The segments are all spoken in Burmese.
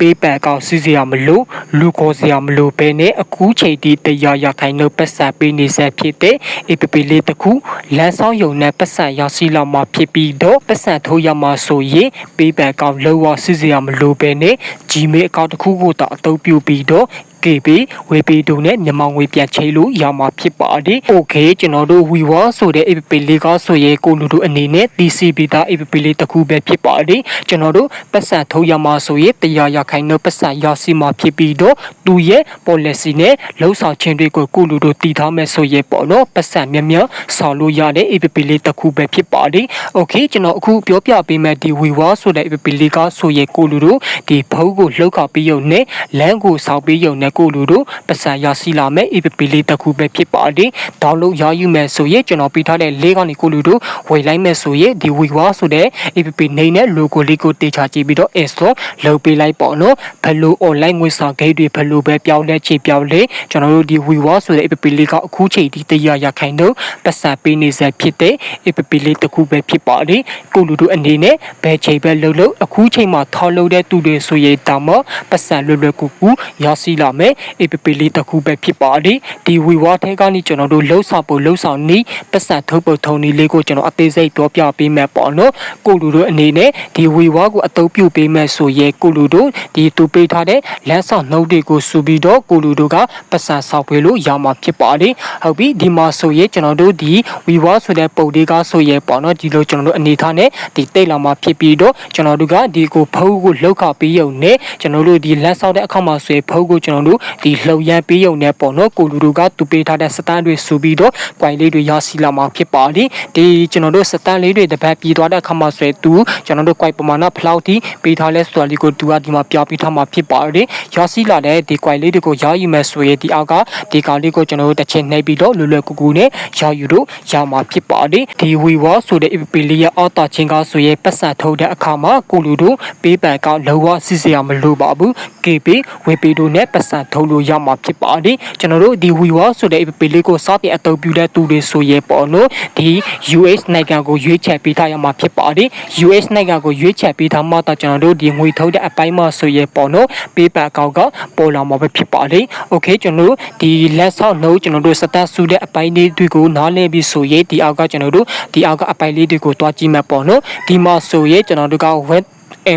ပေးပန်အကောင့်စီးစရာမလိုလူခေါ်စရာမလိုဘဲနဲ့အခုချိန်ထိတရားရခိုင်လို့ပတ်စံပေးနေဆက်ဖြစ်တဲ့ APP လေးတစ်ခုလမ်းဆောင်ယုံနဲ့ပတ်စံရရှိလာမှာဖြစ်ပြီးတော့ပတ်စံထိုးရမှာဆိုရင်ပေးပန်အကောင့်လုံးဝစီးစရာမလိုဘဲနဲ့ Gmail အကောင့်တစ်ခုကိုတော့အသုံးပြုပြီးတော့ KB ဝေပီတူနဲ့မြန်မာငွေပြန်ချိလို့ရမှာဖြစ်ပါတယ်။ Okay ကျွန်တော်တို့ WeWa ဆိုတဲ့ APP လေးကဆိုရဲကိုလူတို့အနေနဲ့ TCB တာ APP လေးတစ်ခုပဲဖြစ်ပါတယ်။ကျွန်တော်တို့ပတ်စံထုတ်ရမှာဆိုရင်တရားရခိုင်တော့ပတ်စံရစီမှာဖြစ်ပြီးတော့သူရဲ့ policy နဲ့လှုပ်ဆောင်ခြင်းတွေကိုကိုလူတို့တည်ထားမယ်ဆိုရဲပေါ့နော်ပတ်စံမြမြဆောင်လို့ရတဲ့ APP လေးတစ်ခုပဲဖြစ်ပါတယ်။ Okay ကျွန်တော်အခုပြောပြပေးမယ်ဒီ WeWa ဆိုတဲ့ APP လေးကဆိုရဲကိုလူတို့ဒီဖုန်းကိုလှုပ်ခါပြီးရုံနဲ့လမ်းကိုစောက်ပြီးရုံနဲ့ကိုလူတို့ပတ်စံရရှိလာမယ် APP လေးတစ်ခုပဲဖြစ်ပါတယ်။ download ရယူမယ်ဆိုရင်ကျွန်တော်ပြထားတဲ့လေးကနေကိုလူတို့ဝယ်လိုက်မယ်ဆိုရင်ဒီ WeWa ဆိုတဲ့ APP နေနဲ့ logo လေးကိုတေချာကြည့်ပြီးတော့ install လုပ်ပေးလိုက်ပေါ့နော်ဘယ်လို online ငွေစာဂိတ်တွေဘယ်လိုပဲပြောင်းလဲချေပြောင်းလဲကျွန်တော်တို့ဒီ WeWa ဆိုတဲ့ APP လေးကအခုချိန်ထိတရားရခိုင်တော့ပတ်စံပေးနေစေဖြစ်တဲ့ APP လေးတစ်ခုပဲဖြစ်ပါတယ်ကိုလူတို့အနေနဲ့ဘယ်ချိန်ပဲလှုပ်လို့အခုချိန်မှာထောက်လို့တဲ့သူတွေဆိုရင်တောင်မှပတ်စံလွယ်လွယ်ကူကူရရှိလာမယ် APP လေးတစ်ခုပဲဖြစ်ပါတယ်ဒီ WeWa ထဲကနေကျွန်တော်တို့လှုပ်ဆောင်ဖို့လှုပ်ဆောင်နီးပတ်စံထုတ်ဖို့ထုံနီးလေးကိုကျွန်တော်အသေးစိတ်ပြောပြပေးမယ်ပေါ့နော်ကိုလူတို့အနေနဲ့ဒီ WeWa ကိုအသုံးပြုပေးမယ်ဆိုရဲကိုလူတို့ဒီသူပေးထားတဲ့လမ်းဆောင်နှုတ်တွေကိုစူပြီးတော့ကိုလူတို့ကပတ်စံဆောက်ပေးလို့ရမှာဖြစ်ပါတယ်ဟုတ်ပြီဒီမှာဆိုရဲကျွန်တော်တို့ဒီ WeWa ဆိုတဲ့ပုံလေးကဆိုရဲပေါ့နော်ဒီလိုကျွန်တော်တို့အနေထားနဲ့ဒီတိတ်လာမှာဖြစ်ပြီးတော့ကျွန်တော်တို့ကဒီကိုဖုန်းကိုလောက်ခပေးရုံနဲ့ကျွန်တော်တို့ဒီလမ်းဆောက်တဲ့အခါမှာဆိုရင်ဖုန်းကိုကျွန်တော်တို့ဒီလှုပ်ရမ်းပေးရုံနဲ့ပေါ့နော်ကိုလူတို့ကသူပေးထားတဲ့စတန်တွေစူပြီးတော့ quite လေးတွေရရှိလာမှာဖြစ်ပါတယ်ဒီကျွန်တော်တို့စတန်လေးတွေတပတ်ပြီးသွားတဲ့အခါမှာဆိုရင်သူကျွန်တော်တို့ quite ပမာဏဖလောက်ထိပေးထားလဲဆိုတာလေးကိုသူကဒီမှာပြပေးထားမှာဖြစ်ပါတယ်ရရှိလာတဲ့ဒီ quite လေးတွေကိုရယူမယ်ဆိုရင်ဒီအောက်ကဒီကောင်လေးကိုကျွန်တော်တို့တစ်ချက်နှိပ်ပြီးတော့လွယ်လွယ်ကူကူနဲ့ရယူလို့ရမှာဖြစ်ပါတယ်ဒီ WeWa ဆိုတဲ့ app လေးရဲ့အောက်တာချင်းကဆိုရင်ပတ်စံထုတ်တဲ့အခါမှာကိုလူတို့ပေးပန်ကလောဝစီစရာမလိုပါဘူး KB ဝေပီတို့နဲ့ပတ်စံထုတ်လို့ရမှာဖြစ်ပါတယ်ကျွန်တော်တို့ဒီ WeWa ဆိုတဲ့ app လေးကိုစတင်အသုံးပြုတဲ့သူတွေဆိုရင်ပေါ့နော်ဒီ US နိုင်ငံကိုရွေးချယ်ပေးထားရမှာဖြစ်ပါတယ် US နိုင်ငံကိုရွေးချယ်ပေးထားမှတော့ကျွန်တော်တို့ဒီငွေထုတ်တဲ့အပိုင်းမှာဆိုရင်ပေါ့နော်ပေးပန်အကောင့်ကပေါ်လာမှာပဲဖြစ်ပါတယ် Okay ကျွန်တော်တို့ဒီလက်ဆောက်နှုတ်ကျွန်တော်တို့စတက်ဆူတဲ့အပိုင်းလေးတွေကိုနားလည်ပြီးဆိုရင်ဒီအောက်ကကျွန်တော်တို့ဒီအောက်ကအပိုင်းလေးတွေကိုတွားကြည့်မှပေါ့နော်ဒီမှာဆိုရင်ကျွန်တော်တို့က web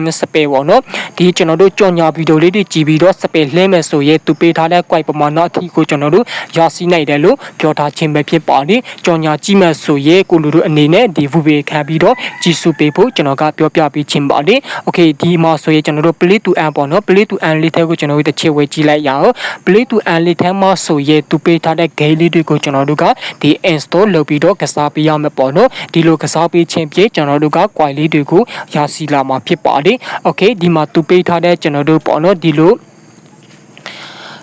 M စပယ်ပေါ့နော်ဒီကျွန်တော်တို့ကြော်ညာဗီဒီယိုလေးတွေကြည့်ပြီးတော့စပယ်လှည့်မယ်ဆိုရင်သူပေးထားတဲ့ quite ပမာဏအထိကိုကျွန်တော်တို့ရရှိနိုင်တယ်လို့ပြောထားခြင်းပဲဖြစ်ပါတယ်ကြော်ညာကြည့်မယ်ဆိုရင်ကိုလူတို့အနေနဲ့ဒီဗူဘေခံပြီးတော့ကြည့်စုပေးဖို့ကျွန်တော်ကပြောပြပေးခြင်းပါတယ် Okay ဒီမှာဆိုရင်ကျွန်တော်တို့ play to earn ပေါ့နော် play to earn လေးထဲကိုကျွန်တော်တို့တစ်ချက်ဝေကြည့်လိုက်ရအောင် play to earn လေးထဲမှာဆိုရင်သူပေးထားတဲ့ game လေးတွေကိုကျွန်တော်တို့ကဒီ install လုပ်ပြီးတော့ကစားပေးရမယ်ပေါ့နော်ဒီလိုကစားပေးခြင်းဖြင့်ကျွန်တော်တို့က quite လေးတွေကိုရရှိလာမှာဖြစ်ပါတယ်။ Okay ဒီမှာသူပေးထားတဲ့ကျွန်တော်တို့ပေါ့နော်ဒီလို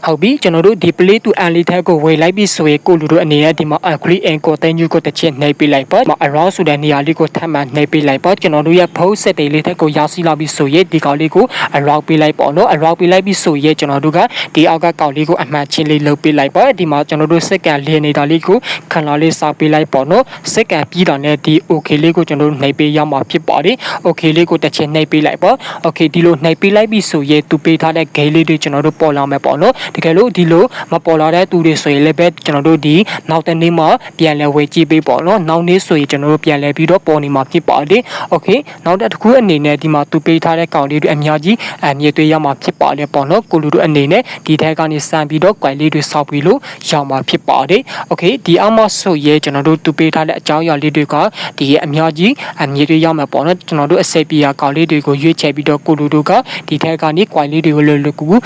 ဟုတ်ပြီကျွန်တော်တို့ဒီ play to earn လေးထက်ကိုဝေလိုက်ပြီးဆိုရင်ကိုလူတို့အနေနဲ့ဒီမှာ click and continue ကိုတစ်ချက်နှိပ်ပေးလိုက်ပါ။ around ဆိုတဲ့နေရာလေးကိုထပ်မံနှိပ်ပေးလိုက်ပါကျွန်တော်တို့ရဲ့ post set တွေလေးထက်ကိုရရှိလာပြီးဆိုရင်ဒီကောင်လေးကို around ပေးလိုက်ပေါ့နော် around ပေးလိုက်ပြီးဆိုရင်ကျွန်တော်တို့ကဒီအောက်ကကောင်လေးကိုအမှန်ချင်းလေးလုပ်ပေးလိုက်ပါဒီမှာကျွန်တော်တို့စက္ကန့်လေးနေတာလေးကိုခဏလေးစောက်ပေးလိုက်ပေါ့နော်စက္ကန့်ပြီးတာနဲ့ဒီ okay လေးကိုကျွန်တော်တို့နှိပ်ပေးရမှာဖြစ်ပါတယ် okay လေးကိုတစ်ချက်နှိပ်ပေးလိုက်ပါ okay ဒီလိုနှိပ်ပေးလိုက်ပြီးဆိုရင်သူပေးထားတဲ့ gate လေးတွေကျွန်တော်တို့ပေါ်လာမယ်ပေါ့နော်တကယ်လို့ဒီလိုမပေါ်လာတဲ့သူတွေဆိုရင်လည်းပဲကျွန်တော်တို့ဒီနောက်တနေ့မှပြန်လဲဝေကြည့်ပေးပေါ့နော်နောက်နေ့ဆိုရင်ကျွန်တော်တို့ပြန်လဲပြီးတော့ပေါ်နေမှာဖြစ်ပါတယ်โอเคနောက်တစ်ခုအနေနဲ့ဒီမှာသူပေးထားတဲ့ကောင်လေးတွေအများကြီးအမြင့်တွေရမှာဖြစ်ပါတယ်ပေါ့နော်ကိုလူတို့အနေနဲ့ဒီထက်ကနေစမ်းပြီးတော့ကွိုင်လေးတွေဆောက်ပြီးလို့ရမှာဖြစ်ပါတယ်โอเคဒီအမဆိုရဲကျွန်တော်တို့သူပေးထားတဲ့အကြောင်းအရာလေးတွေကဒီအများကြီးအမြင့်တွေရမှာပေါ့နော်ကျွန်တော်တို့အစိပ်ပြာကောင်လေးတွေကိုရွေးချယ်ပြီးတော့ကိုလူတို့ကဒီထက်ကနေကွိုင်လေးတွေကိုလွယ်လွယ်ကူကူ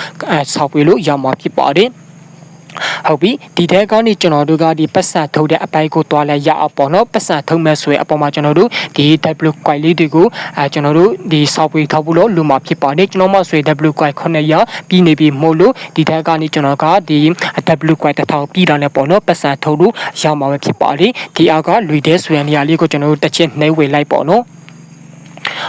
ဆောက်ပြီးလို့ရမှာ ဖြစ်ပါတယ်ဟုတ်ပြီဒီထဲကနေကျွန်တော်တို့ကဒီပတ်စံထုတ်တဲ့အပိုင်းကိုတွားလိုက်ရအောင်ပေါ့နော်ပတ်စံထုတ်မဲ့ဆိုရင်အပေါ်မှာကျွန်တော်တို့ဒီ W quite လေးတွေကိုအဲကျွန်တော်တို့ဒီ software ထောက်ဖို့လို့လူမှာဖြစ်ပါတယ်ကျွန်တော်မှဆိုရင် W quite 9ရပြီးနေပြီမို့လို့ဒီထဲကနေကျွန်တော်ကဒီ W quite 1000ပြီးတာနဲ့ပေါ့နော်ပတ်စံထုတ်လို့ရမှာပဲဖြစ်ပါတယ်ဒီအောက်ကလူတဲ့ဆိုရနေရာလေးကိုကျွန်တော်တို့တစ်ချက်နှိမ့်ဝေလိုက်ပေါ့နော်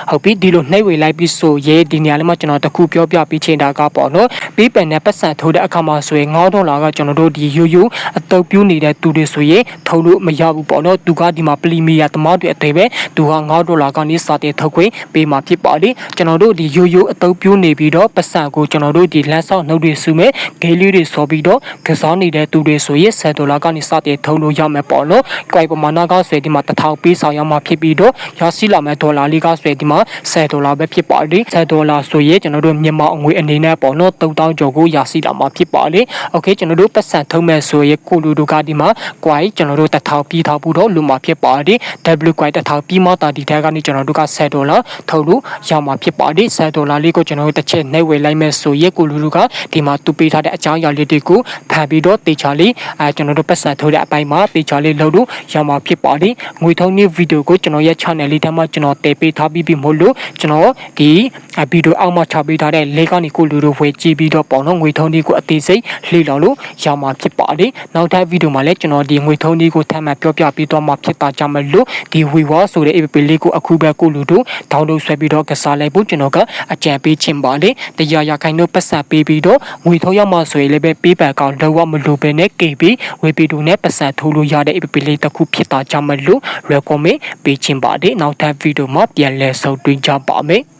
ဟုတ်ပြီဒီလိုနှိပ်ဝေလိုက်ပြီးဆိုရဲဒီနေရာလေးမှာကျွန်တော်တခုပြောပြပြီးချိန်တာကပေါ့နော်ပေးပန်နဲ့ပတ်စံထိုးတဲ့အခါမှာဆိုရင်9ဒေါ်လာကကျွန်တော်တို့ဒီယူယူအတုပ်ပြူးနေတဲ့သူတွေဆိုရင်ထုံလို့မရဘူးပေါ့နော်သူကဒီမှာပလီမီယာသမားတွေအသေးပဲသူက9ဒေါ်လာကနေစတင်ထုတ်ခွင့်ပေးမှာဖြစ်ပါတယ်ကျွန်တော်တို့ဒီယူယူအတုပ်ပြူးနေပြီးတော့ပတ်စံကိုကျွန်တော်တို့ဒီလမ်းဆောက်နှုတ်တွေစုမဲ့ဂေးလေးတွေစောပြီးတော့ကစားနေတဲ့သူတွေဆိုရင်10ဒေါ်လာကနေစတင်ထုတ်လို့ရမယ်ပေါ့နော်။ကြိုက်ပမာဏကဆိုရင်ဒီမှာ1000ပေးဆောင်ရမှာဖြစ်ပြီးတော့ရရှိလာမဲ့ဒေါ်လာလေးကဆိုရင်ဒီမှာ10ဒေါ်လာပဲဖြစ်ပါတယ်။10ဒေါ်လာဆိုရင်ကျွန်တော်တို့မြန်မာအငွေအနေနဲ့ပေါ့နော်3000ကျော်ကိုရရှိလာမှာဖြစ်ပါတယ်။ Okay ကျွန်တော်တို့ပတ်စံထုံးမဲ့ဆိုရင်ကိုလူတို့ကဒီမှာ quay ကျွန်တော်တို့1000ပြီးထားဘူးတော့လူမှာဖြစ်ပါတယ်။ W quay 1000ပြီးမှတာဒီထဲကနေကျွန်တော်တို့က10ဒေါ်လာထုတ်လို့ရမှာဖြစ်ပါတယ်။10ဒေါ်လာလေးကိုကျွန်တော်တို့တစ်ချက်နှိပ်ဝေလိုက်မဲ့ဆိုရင်ကိုလူတို့ကဒီမှာသူပေးထားတဲ့အကြောင်းအရာလေးတွေကိုဖန်ပြီးတော့တေချာလေးအဲကျွန်တော်တို့ပတ်စံထိုးတဲ့အပိုင်းမှာတေချာလေးလုပ်လို့ရမှာဖြစ်ပါတယ်။ငွေထုံးနည်းဗီဒီယိုကိုကျွန်တော်ရဲ့ channel လေးထဲမှာကျွန်တော်တည်ပေးထားပြီးပြီမို့လို့ကျွန်တော်ဒီဗီဒီယိုအောက်မှာချပေးထားတဲ့ link ကနေကိုလူတို့ဝေကြည့်ပြီးတော့ပေါ့နော်ငွေထုံးနည်းကိုအသေးစိတ်လေ့လာလို့ရမှာဖြစ်ပါတယ်။နောက်ထပ်ဗီဒီယိုမှာလည်းကျွန်တော်ဒီငွေထုံးနည်းကိုထပ်မံပြောပြပေးတော့မှာဖြစ်တာကြောင့်မလို့ဒီ WeWa ဆိုတဲ့ app လေးကိုအခုပဲကိုလူတို့ download ဆွဲပြီးတော့ကစားလိုက်ဖို့ကျွန်တော်ကအကြံပေးချင်ပါတယ်။တရားရခိုင်တို့ပတ်စံပေးပြီးတော့ငွေထုတ်ရမှာဆိုရင်လည်းပဲပေးပန်ကောင်လုံးဝမလိုပဲနဲ့ KB ဝေပီတူနဲ့ပတ်စံထိုးလို့ရတဲ့ app လေးတစ်ခုဖြစ်တာကြောင့်မလို့ recommend ပေးချင်ပါတယ်။နောက်ထပ်ဗီဒီယိုမှာပြန်လည်ဆုံတွေ့ကြပါမယ်။